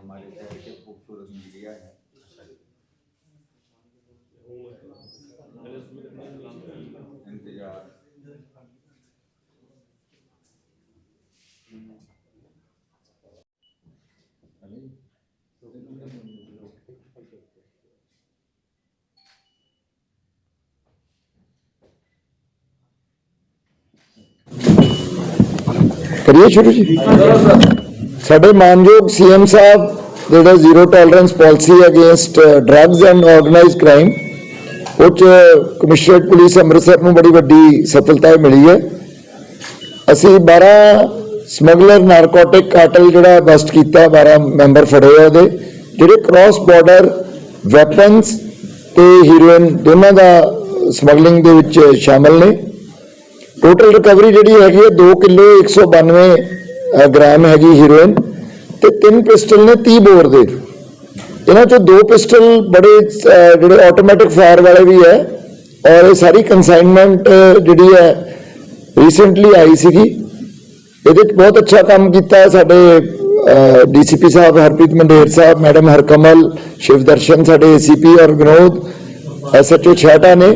हमारे शहर के खूबसूरत मीडिया है इंतजार करिए शुरू जी ਸਾਡੇ ਮਾਨਯੋਗ ਸੀਐਮ ਸਾਹਿਬ ਜਿਹੜਾ zero tolerance policy against drugs and organised crime ਉਹ 'ਚ ਕਮਿਸ਼ਨਰੇਟ ਪੁਲਿਸ ਅੰਮ੍ਰਿਤਸਰ ਨੂੰ ਬੜੀ ਵੱਡੀ ਸਫਲਤਾ ਮਿਲੀ ਹੈ। ਅਸੀਂ 12 ਸਮਗਲਰ ਨਾਰਕੋਟਿਕ ਕਾਟਲ ਜਿਹੜਾ ਬਸਟ ਕੀਤਾ 12 ਮੈਂਬਰ ਫੜੇ ਆ ਉਹਦੇ ਜਿਹੜੇ ਕ੍ਰਾਸ ਬਾਰਡਰ ਵੈਪਨਸ ਤੇ ਹੀਰੋਇਨ ਦੋਨਾਂ ਦਾ ਸਮਗਲਿੰਗ ਦੇ ਵਿੱਚ ਸ਼ਾਮਲ ਨੇ। ਟੋਟਲ ਰਿਕਵਰੀ ਜਿਹੜੀ ਹੈਗੀ ਹੈ 2 ਕਿਲੋ 192 ਅ, ਗ੍ਰਾਮ ਹੈਗੀ ਹੀਰੋਇਨ ਤੇ ਤਿੰਨ ਪਿਸਟਲ ਨੇ 30 ਬੋਰ ਦੇ ਇਹਨਾਂ ਚੋਂ ਦੋ ਪਿਸਟਲ ਬੜੇ ਅ, ਜਿਹੜੇ ਆਟੋਮੈਟਿਕ ਫਾਇਰ ਵਾਲੇ ਵੀ ਹੈ ਔਰ ਇਹ ਸਾਰੀ ਕਨਸਾਈਨਮੈਂਟ ਜਿਹੜੀ ਹੈ ਰੀਸੈਂਟਲੀ ਆਈ ਸੀਗੀ ਇਹਦੇ ਚ ਬਹੁਤ ਅੱਛਾ ਕੰਮ ਕੀਤਾ ਹੈ ਸਾਡੇ ਡੀਸੀਪੀ ਸਾਹਿਬ ਹਰਪ੍ਰੀਤ ਮੰਡੇਰ ਸਾਹਿਬ ਮੈਡਮ ਹਰਕਮਲ ਸ਼ਿਵਦਰਸ਼ਨ ਸਾਡੇ ਏਸੀਪੀ ਔਰ ਵਿਨੋਦ ਐਸਐਚਓ ਛਾਟਾ ਨੇ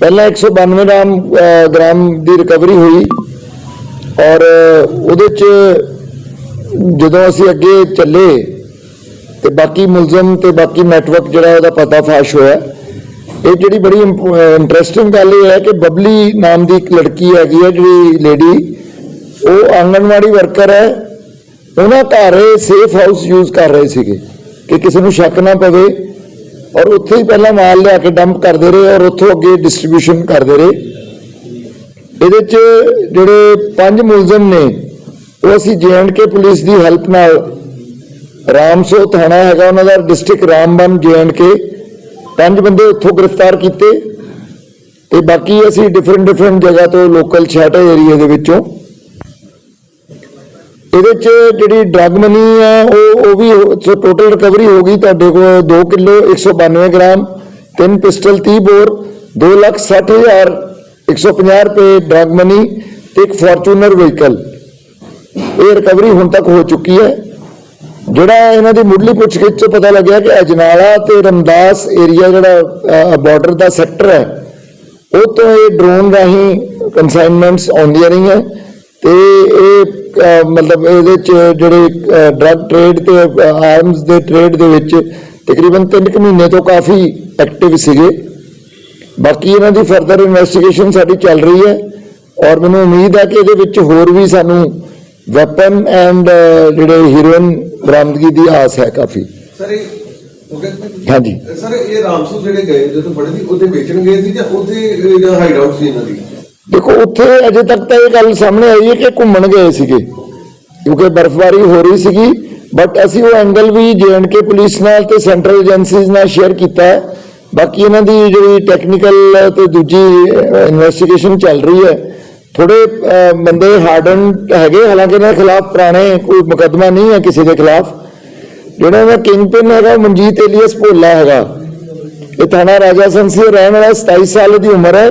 ਪਹਿਲਾਂ 192 ਗ੍ਰਾਮ ਅਹ, ਗ੍ਰਾਮ ਦੀ ਰਿਕਵਰੀ ਹੋਈ ਔਰ ਉਹਦੇ ਚ ਜਦੋਂ ਅਸੀਂ ਅੱਗੇ ਚੱਲੇ ਤੇ ਬਾਕੀ ਮੁਲਜ਼ਮ ਤੇ ਬਾਕੀ ਨੈਟਵਰਕ ਜਿਹੜਾ ਉਹਦਾ ਪਤਾ ਫਾਸ਼ ਹੋਇਆ, ਇਹ ਜਿਹੜੀ ਬੜੀ ਇੰਟਰਸਟਿੰਗ ਗੱਲ ਇਹ ਹੈ ਕਿ ਬਬਲੀ ਨਾਮ ਦੀ ਇੱਕ ਲੜਕੀ ਹੈਗੀ ਹੈ ਜਿਹੜੀ ਲੇਡੀ ਉਹ ਆਂਗਣਵਾੜੀ ਵਰਕਰ ਹੈ, ਉਹਨਾਂ ਘਰ ਸੇਫ ਹਾਊਸ ਯੂਜ਼ ਕਰ ਰਹੇ ਸੀਗੇ ਕਿ ਕਿਸੇ ਨੂੰ ਸ਼ੱਕ ਨਾ ਪਵੇ ਔਰ ਉੱਥੇ ਹੀ ਪਹਿਲਾਂ ਮਾਲ ਲਿਆ ਕੇ ਡੰਪ ਕਰਦੇ ਰਹੇ ਔਰ ਉੱਥੋਂ ਅੱਗੇ ਡਿਸਟ੍ਰੀਬਿਊਸ਼ਨ ਕਰਦੇ ਰਹੇ। ਇਹਦੇ ਚ ਜਿਹੜੇ ਪੰਜ ਮੁਲਜ਼ਮ ਨੇ, ਉਹ ਅਸੀਂ ਕੇ ਪੁਲਿਸ ਦੀ ਹੈਲਪ ਨਾਲ ਰਾਮਸੋ ਥਾਣਾ ਹੈਗਾ, ਉਹਨਾਂ ਦਾ ਡਿਸਟ੍ਰਿਕਟ ਰਾਮਬਨ ਕੇ ਪੰਜ ਬੰਦੇ ਉੱਥੋਂ ਗ੍ਰਿਫਤਾਰ ਕੀਤੇ ਤੇ ਬਾਕੀ ਅਸੀਂ ਡਿਫਰੈਂਟ ਡਿਫਰੈਂਟ ਜਗ੍ਹਾ ਤੋਂ ਲੋਕਲ ਛਾਟਾ ਏਰੀਆ ਦੇ ਵਿੱਚੋਂ। ਇਹਦੇ ਚ ਜਿਹੜੀ ਡਰਗ ਮਨੀ ਹੈ ਉਹ ਉਹ ਵੀ ਟੋਟਲ ਰਿਕਵਰੀ ਹੋ ਗਈ ਤੁਹਾਡੇ ਕੋਲ 2 ਕਿਲੋ 192 ਗ੍ਰਾਮ, ਤਿੰਨ ਪਿਸਟਲ 30 ਬੋਰ 2 ਲੱਖ 60 ਹਜ਼ਾਰ 150 ਰੁਪਏ ਡਰਗ ਮਨੀ ਤੇ ਇੱਕ ਫੋਰਚੂਨਰ ਵਹੀਕਲ। ਇਹ ਰਿਕਵਰੀ ਹੁਣ ਤੱਕ ਹੋ ਚੁੱਕੀ ਹੈ। ਜਿਹੜਾ ਇਹਨਾਂ ਦੀ ਮੁੱਢਲੀ ਪੁੱਛਗਿੱਛ ਤੋਂ ਪਤਾ ਲੱਗਿਆ ਕਿ ਅਜਨਾਲਾ ਤੇ ਰਮਦਾਸ ਏਰੀਆ ਜਿਹੜਾ ਬਾਰਡਰ ਦਾ ਸੈਕਟਰ ਹੈ, ਉਹ ਤੋਂ ਇਹ ਡਰੋਨ ਰਾਹੀਂ ਕਨਸਾਈਨਮੈਂਟਸ ਆਉਂਦੀਆਂ ਰਹੀਆਂ ਤੇ ਇਹ ਮਤਲਬ ਇਹਦੇ ਚ ਜਿਹੜੇ ਡਰੱਗ ਟ੍ਰੇਡ ਤੇ ਆਰਮਸ ਦੇ ਟ੍ਰੇਡ ਦੇ ਵਿੱਚ ਤਕਰੀਬਨ 3 ਕੁ ਮਹੀਨੇ ਤੋਂ ਕਾਫੀ ਐਕਟਿਵ ਸੀਗੇ। ਬਾਕੀ ਇਹਨਾਂ ਦੀ ਫਰਦਰ ਇਨਵੈਸਟੀਗੇਸ਼ਨ ਸਾਡੀ ਚੱਲ ਰਹੀ ਹੈ ਔਰ ਮੈਨੂੰ ਉਮੀਦ ਹੈ ਕਿ ਇਹਦੇ ਵਿੱਚ ਹੋਰ ਵੀ ਸਾਨੂੰ ਵੈਪਨ ਐਂਡ ਜਿਹੜੇ ਹੀਰੋਇਨ ਬਰਾਮਦਗੀ ਦੀ ਆਸ ਹੈ ਕਾਫੀ। ਸਰ ਇਹ ਹਾਂਜੀ। ਸਰ ਇਹ ਰਾਮਸੂ ਜਿਹੜੇ ਗਏ ਜਦੋਂ ਬੜੇ ਸੀ ਉੱਥੇ ਵੇਚਣ ਗਏ ਸੀ ਜਾਂ ਉੱਥੇ ਜਿਹੜਾ ਹਾਈਡ ਆਊਟ ਸੀ ਇਹਨਾਂ ਦੀ? ਦੇਖੋ ਉੱਥੇ ਅਜੇ ਤੱਕ ਤਾਂ ਇਹ ਗੱਲ ਸਾਹਮਣੇ ਆਈ ਹੈ ਕਿ ਘੁੰਮਣ ਗਏ ਸੀਗੇ ਕਿਉਂਕਿ ਬਰਫ਼ਬਾਰੀ ਹੋ ਰਹੀ ਸੀਗੀ ਬਟ ਅਸੀਂ ਉਹ ਐਂਗਲ ਵੀ ਕੇ ਪੁਲਿਸ ਨਾਲ ਤੇ ਸੈਂਟਰਲ ਏਜੰਸੀਜ਼ ਨਾਲ ਸ਼ੇਅਰ ਕੀਤਾ ਹੈ। ਬਾਕੀ ਇਹਨਾਂ ਦੀ ਜਿਹੜੀ ਟੈਕਨੀਕਲ ਤੇ ਦੂਜੀ ਇਨਵੈਸਟੀਗੇਸ਼ਨ ਚੱਲ ਰਹੀ ਹੈ ਥੋੜੇ ਬੰਦੇ ਹਾਰਡਨ ਹੈਗੇ, ਹਾਲਾਂਕਿ ਇਹਨਾਂ ਦੇ ਖਿਲਾਫ ਪੁਰਾਣੇ ਕੋਈ ਮੁਕੱਦਮਾ ਨਹੀਂ ਹੈ ਕਿਸੇ ਦੇ ਖਿਲਾਫ। ਜਿਹੜਾ ਇਹਦਾ ਕਿੰਗਪਿਨ ਹੈਗਾ ਮਨਜੀਤ ਏਲੀਅਸ ਭੋਲਾ ਹੈਗਾ। ਇਹ ਥਾਣਾ ਰਾਜਾ ਸੰਸੀ ਰਹਿਣ ਵਾਲਾ 27 ਸਾਲ ਦੀ ਉਮਰ ਹੈ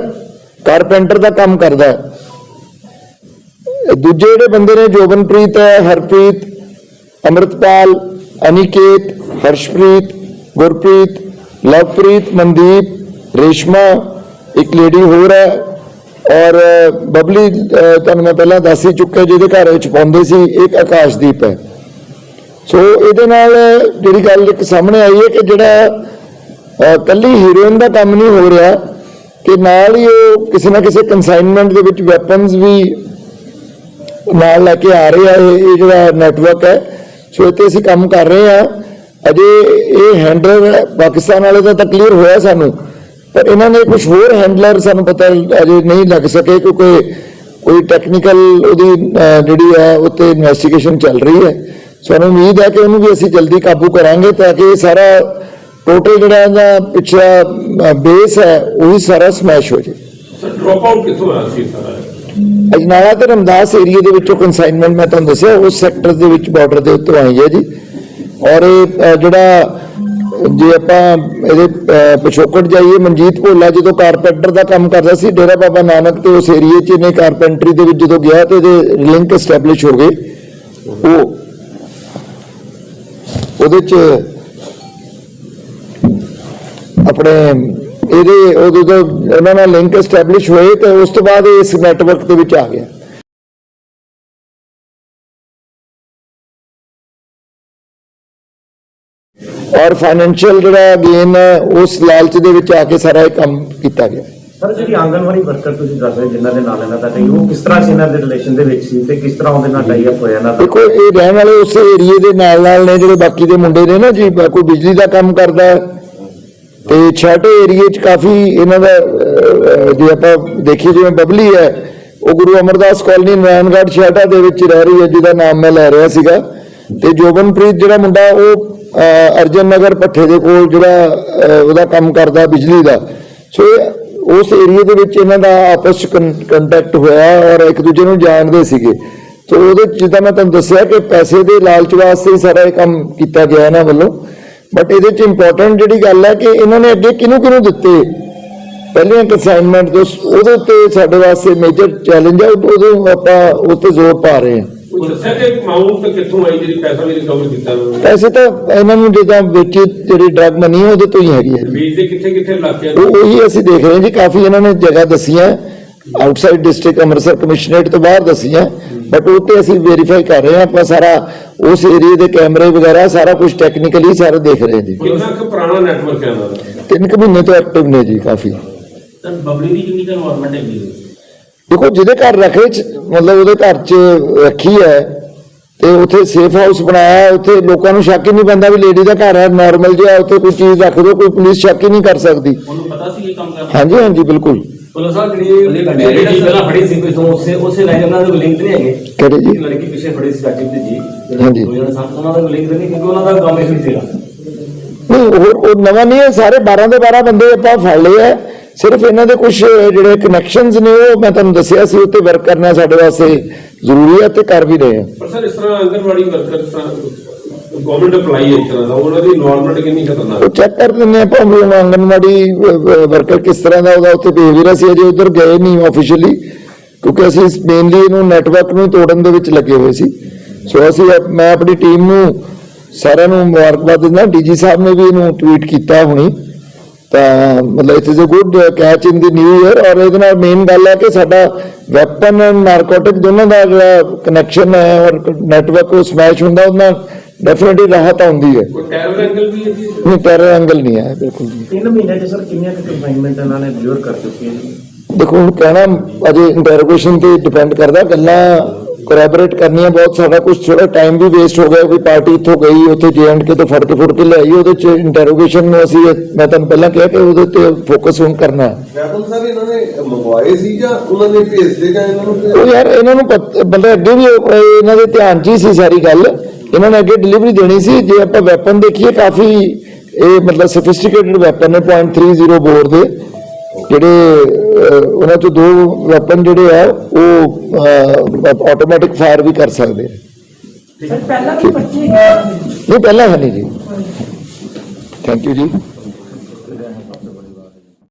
ਕਾਰਪੈਂਟਰ ਦਾ ਕੰਮ ਕਰਦਾ ਹੈ। ਦੂਜੇ ਜਿਹੜੇ ਬੰਦੇ ਨੇ, ਜੋਬਨਪ੍ਰੀਤ ਹੈ ਹਰਪ੍ਰੀਤ, ਅਮਰਤਪਾਲ, ਅਨਿਕੇਤ, ਹਰਸ਼ਪ੍ਰੀਤ, ਗੁਰਪ੍ਰੀਤ ਲਵਪ੍ਰੀਤ, ਮਨਦੀਪ, ਰੇਸ਼ਮਾ, ਇੱਕ ਲੇਡੀ ਹੋਰ ਹੈ ਔਰ ਬਬਲੀ ਤੁਹਾਨੂੰ ਮੈਂ ਪਹਿਲਾਂ ਦੱਸ ਹੀ ਚੁੱਕਿਆ ਜਿਹਦੇ ਘਰ ਵਿੱਚ ਪਾਉਂਦੇ ਸੀ, ਇੱਕ ਆਕਾਸ਼ਦੀਪ ਹੈ। ਸੋ ਇਹਦੇ ਨਾਲ ਜਿਹੜੀ ਗੱਲ ਇੱਕ ਸਾਹਮਣੇ ਆਈ ਹੈ ਕਿ ਜਿਹੜਾ ਅਹ ਕੱਲੀ ਹੀਰੋਇਨ ਦਾ ਕੰਮ ਨਹੀਂ ਹੋ ਰਿਹਾ ਕਿ ਨਾਲ ਹੀ ਉਹ ਕਿਸੇ ਨਾ ਕਿਸੇ ਕਨਸਾਈਨਮੈਂਟ ਦੇ ਵਿੱਚ ਵੈਪਨਸ ਵੀ ਨਾਲ ਲੈ ਕੇ ਆ ਰਹੇ ਆ ਇਹ ਇਹ ਜਿਹੜਾ ਨੈਟਵਰਕ ਹੈ। ਸੋ ਇੱਥੇ ਅਸੀਂ ਕੰਮ ਕਰ ਰਹੇ ਆ ਅਜੇ ਇਹ ਹੈਂਡਲਰ ਪਾਕਿਸਤਾਨ ਵਾਲੇ ਦਾ ਤਾਂ ਕਲੀਅਰ ਹੋਇਆ ਸਾਨੂੰ ਪਰ ਇਹਨਾਂ ਨੇ ਕੁਝ ਹੋਰ ਹੈਂਡਲਰ ਸਾਨੂੰ ਪਤਾ ਅਜੇ ਨਹੀਂ ਲੱਗ ਸਕੇ ਕਿਉਂਕਿ ਕੋਈ ਟੈਕਨੀਕਲ ਉਹਦੀ ਜਿਹੜੀ ਹੈ ਉੱਤੇ ਇਨਵੈਸਟੀਗੇਸ਼ਨ ਚੱਲ ਰਹੀ ਹੈ। ਸਾਨੂੰ ਉਮੀਦ ਹੈ ਕਿ ਉਹਨੂੰ ਵੀ ਅਸੀਂ ਜਲਦੀ ਕਾਬੂ ਕਰਾਂਗੇ ਤਾਂ ਕਿ ਇਹ ਸਾਰਾ ਟੋਟਲ ਜਿਹੜਾ ਇਹਦਾ ਪਿਛਲਾ ਬੇਸ ਹੈ ਉਹ ਸਾਰਾ ਸਮੈਸ਼ ਹੋ ਜਾਏ। ਸਰ ਡ੍ਰੌਪ ਆਊਟ ਕਿੱਥੋਂ ਆਇਆ ਸੀ ਸਾਰਾ? ਅਜਨਾਲਾ ਤੇ ਰਮਦਾਸ ਏਰੀਆ ਦੇ ਵਿੱਚੋਂ ਕਨਸਾਈਨਮੈਂਟ ਮੈਂ ਤੁਹਾਨੂੰ ਦੱਸਿਆ ਉਸ ਸੈਕਟਰ ਦੇ ਵਿੱਚ ਬਾਰਡਰ ਦੇ ਉੱਤੇ ਆਈ ਹੈ ਜੀ। ਔਰ ਇਹ ਜਿਹੜਾ, ਜੇ ਆਪਾਂ ਇਹਦੇ ਪਿਛੋਕੜ ਜਾਈਏ, ਮਨਜੀਤ ਭੋਲਾ ਜਦੋਂ ਕਾਰਪੈਂਟਰ ਦਾ ਕੰਮ ਕਰਦਾ ਸੀ, ਡੇਰਾ ਬਾਬਾ ਨਾਨਕ ਤੇ ਉਸ ਏਰੀਏ 'ਚ ਇਹਨੇ ਕਾਰਪੈਂਟਰੀ ਦੇ ਵਿੱਚ ਜਦੋਂ ਗਿਆ ਤੇ ਇਹਦੇ ਲਿੰਕ ਐਸਟੈਬਲਿਸ਼ ਹੋ ਗਏ। ਉਹ, ਉਹਦੇ ਚ ਆਪਣੇ ਇਹਦੇ ਉਦੋਂ ਤੋਂ ਨਾਲ ਲਿੰਕ ਐਸਟੈਬਲਿਸ਼ ਹੋਏ ਤੇ ਉਸ ਤੋਂ ਬਾਅਦ ਇਸ ਨੈਟਵਰਕ ਦੇ ਵਿੱਚ ਆ ਗਿਆ। ਔਰ ਫਾਈਨੈਂਸ਼ੀਅਲ ਜਿਹੜਾ ਗੇਨ ਹੈ ਉਸ ਲਾਲਚ ਦੇ ਵਿੱਚ ਆ ਕੇ ਸਾਰਾ ਇਹ ਕੰਮ ਕੀਤਾ ਗਿਆ। ਸਰ ਜਿਹੜੀ ਆਂਗਨਵਾੜੀ ਵਰਕਰ ਤੁਸੀਂ ਦੱਸ ਰਹੇ ਜਿਨ੍ਹਾਂ ਦੇ ਨਾਲ ਇਹਨਾਂ ਦਾ ਟਾਈ ਉਹ ਕਿਸ ਤਰ੍ਹਾਂ ਸੀ ਇਹਨਾਂ ਦੇ ਰਿਲੇਸ਼ਨ ਦੇ ਵਿੱਚ ਸੀ ਤੇ ਕਿਸ ਤਰ੍ਹਾਂ ਉਹਦੇ ਨਾਲ ਟਾਈ ਅਪ ਹੋਇਆ ਇਹਨਾਂ ਦਾ? ਦੇਖੋ ਇਹ ਰਹਿਣ ਵਾਲੇ ਉਸੇ ਏਰੀਏ ਦੇ ਨਾਲ ਨਾਲ ਨੇ ਜਿਹੜੇ ਬਾਕੀ ਦੇ ਮੁੰਡੇ ਨੇ ਨਾ ਜੀ ਕੋਈ ਬਿਜਲੀ ਦਾ ਕੰਮ ਕਰਦਾ ਤੇ ਛਾਟੇ ਏਰੀਏ 'ਚ ਕਾਫੀ ਇਹਨਾਂ ਦਾ ਜੇ ਆਪਾਂ ਦੇਖੀਏ ਜਿਵੇਂ ਬਬਲੀ ਹੈ ਉਹ ਗੁਰੂ ਅਮਰਦਾਸ ਕਾਲਨੀ ਨਾਰਾਇਣਗੜ੍ਹ ਛਾਟਾ ਦੇ ਵਿੱਚ ਰਹਿ ਰਹੀ ਹੈ ਜਿਹਦਾ ਨਾਮ ਮੈਂ ਲੈ ਰਿਹਾ ਸੀਗਾ। ਤੇ ਜੋਬਨਪ੍ਰੀਤ ਜਿਹੜਾ ਮੁੰਡਾ, ਉਹ ਅਰਜਨ ਨਗਰ ਪੱਠੇ ਦੇ ਕੋਲ ਜਿਹੜਾ ਉਹਦਾ ਕੰਮ ਕਰਦਾ ਬਿਜਲੀ ਦਾ। ਸੋ ਉਸ ਏਰੀਏ ਦੇ ਵਿੱਚ ਇਹਨਾਂ ਦਾ ਆਪਸ ਚ ਕੰਟੈਕਟ ਹੋਇਆ ਔਰ ਇੱਕ ਦੂਜੇ ਨੂੰ ਜਾਣਦੇ ਸੀਗੇ। ਸੋ ਉਹਦੇ 'ਚ ਜਿੱਦਾਂ ਮੈਂ ਤੁਹਾਨੂੰ ਦੱਸਿਆ ਕਿ ਪੈਸੇ ਦੇ ਲਾਲਚ ਵਾਸਤੇ ਹੀ ਸਾਰਾ ਇਹ ਕੰਮ ਕੀਤਾ ਗਿਆ ਇਹਨਾਂ ਵੱਲੋਂ। ਬਟ ਇਹਦੇ ਚ ਇੰਪੋਰਟੈਂਟ ਜਿਹੜੀ ਗੱਲ ਹੈ ਕਿ ਇਹਨਾਂ ਨੇ ਅੱਗੇ ਕਿਹਨੂੰ ਕਿਹਨੂੰ ਦਿੱਤੇ? ਪਹਿਲੀਆਂ ਅਸਾਈਨਮੈਂਟ ਤੋਂ, ਉਹਦੇ ਉੱਤੇ ਸਾਡੇ ਵਾਸਤੇ ਮੇਜਰ ਚੈਲੰਜ ਹੈ ਉਹਦੇ ਆਪਾਂ ਉਸ ਤੇ ਜ਼ੋਰ ਪਾ ਰਹੇ ਹਾਂ। ਉਹ ਦੱਸਿਆ ਕਿ ਅਮਾਉਂਟ ਕਿੱਥੋਂ ਆਈ ਜਿਹੜੀ ਪੈਸਾ ਵੀ ਰਿਕਵਰ ਕੀਤਾ ਉਹਨਾਂ ਨੇ? ਪੈਸੇ ਤਾਂ ਇਹਨਾਂ ਨੂੰ ਜਿੱਦਾਂ ਵਿੱਚ ਜਿਹੜੀ ਡਰਗ ਮਨੀ ਹੈ ਉਹਦੇ ਤੋਂ ਹੀ ਹੈਗੀ ਹੈ ਜੀ ਵੇਚਦੇ ਕਿੱਥੇ ਕਿੱਥੇ ਇਲਾਕਿਆਂ ਉਹ ਉਹੀ ਅਸੀਂ ਦੇਖ ਰਹੇ ਹਾਂ ਜੀ ਕਾਫੀ ਇਹਨਾਂ ਨੇ ਜਗ੍ਹਾ ਦਸੀਆਂ। ਆਊਟਸਾਈਡ ਡਿਸਟ੍ਰਿਕਟ ਅੰਮ੍ਰਿਤਸਰ ਕਮਿਸ਼ਨਰੇਟ ਤੋਂ ਬਾਹਰ ਦਸੀਆਂ। ਬਟ ਉਹ ਤੇ ਅਸੀਂ ਵੈਰੀਫਾਈ ਕਰ ਰਹੇ ਹਾਂ ਆਪਾਂ ਸਾਰਾ ਉਸ ਏਰੀਆ ਦੇ ਕੈਮਰੇ ਵਗੈਰਾ ਸਾਰਾ ਕੁਝ ਟੈਕਨੀਕਲੀ ਸਾਰਾ ਦੇਖ ਰਹੇ ਹਾਂ ਜੀ। ਕਿੰਨਾ ਕੁ ਪੁਰਾਣਾ ਨੈਟਵਰਕ ਹੈ ਉਹਨਾਂ ਦਾ? ਤਿੰਨ ਕੁ ਮਹੀਨੇ ਤੋਂ ਐਕਟਿਵ ਨੇ ਜੀ ਕਾਫੀ। ਸਰ ਬਬਲੀ ਦੀ ਕਿੰਨੀ ਕੁ ਇਨਵੋਲਵਮੈਂਟ ਹੈਗੀ ਦੇਖੋ ਜਿਹਦੇ ਘਰ ਰੱਖੇ ਚ ਮਤਲਬ ਉਹਦੇ ਘਰ ਚ ਰੱਖੀ ਹੈ ਤੇ ਉੱਥੇ ਸੇਫ ਹਾਊਸ ਬਣਾਇਆ ਹੈ, ਉੱਥੇ ਲੋਕਾਂ ਨੂੰ ਸ਼ੱਕ ਹੀ ਨਹੀਂ ਪੈਂਦਾ ਵੀ ਲੇਡੀ ਦਾ ਘਰ ਹੈ ਨਾਰਮਲ ਜਿਹਾ ਉੱਥੇ ਕੋਈ ਚੀਜ਼ ਰੱਖ ਦਿਓ ਕੋਈ ਪੁਲਿਸ ਸ਼ੱਕ ਹੀ ਨਹੀਂ ਕਰ ਸਕਦੀ। ਉਹਨੂੰ ਪਤਾ ਸੀ ਇਹ ਕੰਮ ਕਰਨਾ। ਹਾਂਜੀ ਹਾਂਜੀ ਬਿਲਕੁਲ। ਪੁਲਿਸ ਸਾਹਿਬ ਜਿਹੜੀ ਲੜਕੀ ਪਹਿਲਾਂ ਫੜੀ ਸੀ ਪਿੱਛੋਂ ਉਸੇ ਉਸੇ ਲਾਈਨ ਉਹਨਾਂ ਦੇ ਲਿੰਕ ਨਹੀਂ ਹੈਗੇ। ਕਿਹੜੇ ਜੀ? ਇੱਕ ਲੜਕੀ ਪਿੱਛੇ ਫੜੀ ਸੀ ਸਾਡੀ ਤੇ ਜੀ। ਹਾਂਜੀ। ਦੋ ਜਣੇ ਸਾਥ ਉਹਨਾਂ ਦਾ ਲਿੰਕ ਨਹੀਂ ਕਿਉਂਕਿ ਉਹਨਾਂ ਦਾ ਕੰਮ ਹੀ ਸੀਗਾ। ਨਹੀਂ ਉਹ ਉਹ ਨਵਾਂ ਨਹੀਂ ਹੈ ਸਾਰੇ 12 ਦੇ 12 ਬੰਦੇ ਆਪਾਂ ਫੜ ਲਏ ਆ ਸਿਰਫ ਇਹਨਾਂ ਦੇ ਕੁਝ ਜਿਹੜੇ ਕਨੈਕਸ਼ਨਸ ਨੇ ਉਹ ਮੈਂ ਤੁਹਾਨੂੰ ਦੱਸਿਆ ਸੀ ਉੱਤੇ ਵਰਕ ਕਰਨਾ ਸਾਡੇ ਵਾਸਤੇ ਜ਼ਰੂਰੀ ਹੈ ਤੇ ਕਰ ਵੀ ਰਹੇ ਹਾਂ ਪਰ ਸਰ ਇਸ ਤਰ੍ਹਾਂ ਆਂਗਨਵਾੜੀ ਵਰਕਰ ਗਵਰਨਮੈਂਟ ਅਪਲਾਈ ਹੈ ਇਸ ਤਰ੍ਹਾਂ ਦਾ ਉਹਨਾਂ ਦੀ ਇਨਵੋਲਵਮੈਂਟ ਕਿੰਨੀ ਖਤਰਨਾਕ ਉਹ ਚੈੱਕ ਕਰ ਦਿੰਦੇ ਆਪਾਂ ਵੀ ਉਹ ਆਂਗਨਵਾੜੀ ਵਰਕਰ ਕਿਸ ਤਰ੍ਹਾਂ ਦਾ ਉਹਦਾ ਉੱਥੇ ਬਿਹੇਵੀਅਰ ਅਸੀਂ ਅਜੇ ਉਧਰ ਗਏ ਨਹੀਂ ਆਫੀਸ਼ੀਅਲੀ ਕਿਉਂਕਿ ਅਸੀਂ ਮੇਨਲੀ ਇਹਨੂੰ ਨੈਟਵਰਕ ਨੂੰ ਤੋੜਨ ਦੇ ਵਿੱਚ ਲੱਗੇ ਹੋਏ ਸੀ। ਸੋ ਅਸੀਂ ਮੈਂ ਆਪਣੀ ਟੀਮ ਨੂੰ ਸਾਰਿਆਂ ਨੂੰ ਮੁਬਾਰਕਬਾਦ ਦਿੰਦਾ। ਡੀਜੀ ਸਾਹਿਬ ਨੇ ਵੀ ਇਹਨੂੰ ਟਵੀਟ ਕੀਤਾ ਹੁਣੀ। ਤਾਂ ਮਤਲਬ it is a good catch in the new year ਔਰ ਇਹਦੇ ਨਾਲ ਮੇਨ ਗੱਲ ਹੈ ਕਿ ਸਾਡਾ ਵੈਪਨ ਐਂਡ ਨਾਰਕੋਟਿਕ ਦੋਨੋਂ ਦਾ ਜਿਹੜਾ ਕਨੈਕਸ਼ਨ ਹੈ ਔਰ ਨੈਟਵਰਕ ਉਹ ਸਮੈਸ਼ ਹੁੰਦਾ ਉਹਦੇ ਨਾਲ ਡੈਫੀਨਿਟਲੀ ਰਾਹਤ ਆਉਂਦੀ ਹੈ। ਕੋਈ ਟੈਰਰ ਐਂਗਲ ਵੀ ਹੈ? ਜੀ ਨਹੀਂ ਟੈਰਰ ਐਂਗਲ ਨਹੀਂ ਹੈ ਬਿਲਕੁਲ ਜੀ। ਤਿੰਨ ਮਹੀਨੇ 'ਚ ਸਰ ਕਿੰਨੀਆਂ ਕੁ ਕਨਫਾਈਨਮੈਂਟ ਇਹਨਾਂ ਨੇ ਡਿਲੀਵਰ ਕਰ ਚੁੱਕੀ ਹੈ ਜੀ? ਦੇਖੋ ਹੁਣ ਕਹਿਣਾ ਅਜੇ ਇੰਟਰੋਗੇਸ਼ਨ ਤੇ ਡਿਪੈਂਡ ਕਰਦਾ ਗੱਲਾਂ ਕੋਰੈਬੋਰੇਟ ਕਰਨੀਆਂ ਬਹੁਤ ਸਾਡਾ ਕੁਝ ਥੋੜਾ ਟਾਈਮ ਵੀ ਵੇਸਟ ਹੋ ਗਿਆ ਕੋਈ ਪਾਰਟੀ ਇੱਥੋਂ ਗਈ ਉੱਥੇ ਕੇ ਤੋਂ ਫੜ ਕੇ ਫੁੜ ਕੇ ਲਿਆਈ ਉਹਦੇ ਚ ਇੰਟਰੋਗੇਸ਼ਨ ਨੂੰ ਅਸੀਂ ਮੈਂ ਤੁਹਾਨੂੰ ਪਹਿਲਾਂ ਕਿਹਾ ਕਿ ਉਹਦੇ ਤੇ ਫੋਕਸ ਹੁਣ ਕਰਨਾ। ਹੈ ਵੈਪਨ ਸਰ ਇਹਨਾਂ ਨੇ ਮੰਗਵਾਏ ਸੀ ਜਾਂ ਉਹਨਾਂ ਨੇ ਭੇਜਦੇ ਜਾਂ ਇਹਨਾਂ ਨੂੰ ਉਹ ਯਾਰ ਇਹਨਾਂ ਨੂੰ ਮਤਲਬ ਅੱਗੇ ਵੀ ਇਹਨਾਂ ਦੇ ਧਿਆਨ 'ਚ ਹੀ ਸੀ ਸਾਰੀ ਗੱਲ। ਇਹਨਾਂ ਨੇ ਅੱਗੇ ਡਿਲੀਵਰੀ ਦੇਣੀ ਸੀ। ਜੇ ਆਪਾਂ ਵੈਪਨ ਦੇਖੀਏ ਕਾਫੀ ਇਹ ਮਤਲਬ ਸੋਫਿਸਟੀਕੇਟਡ ਵੈਪਨ ਨੇ .30 ਬੋਰ ਦੇ। ਜਿਹੜੇ ਉਹਨਾਂ ਚੋਂ ਦੋ ਵੈਪਨ ਜਿਹੜੇ ਆ ਉਹ ਆਟੋਮੈਟਿਕ ਫਾਇਰ ਵੀ ਕਰ ਸਕਦੇ ਆ। ਸਰ ਪਹਿਲਾਂ ਵੀ 25 ਨਹੀਂ ਪਹਿਲਾਂ ਹੈ ਨਹੀਂ ਜੀ। ਥੈਂਕ ਯੂ ਜੀ।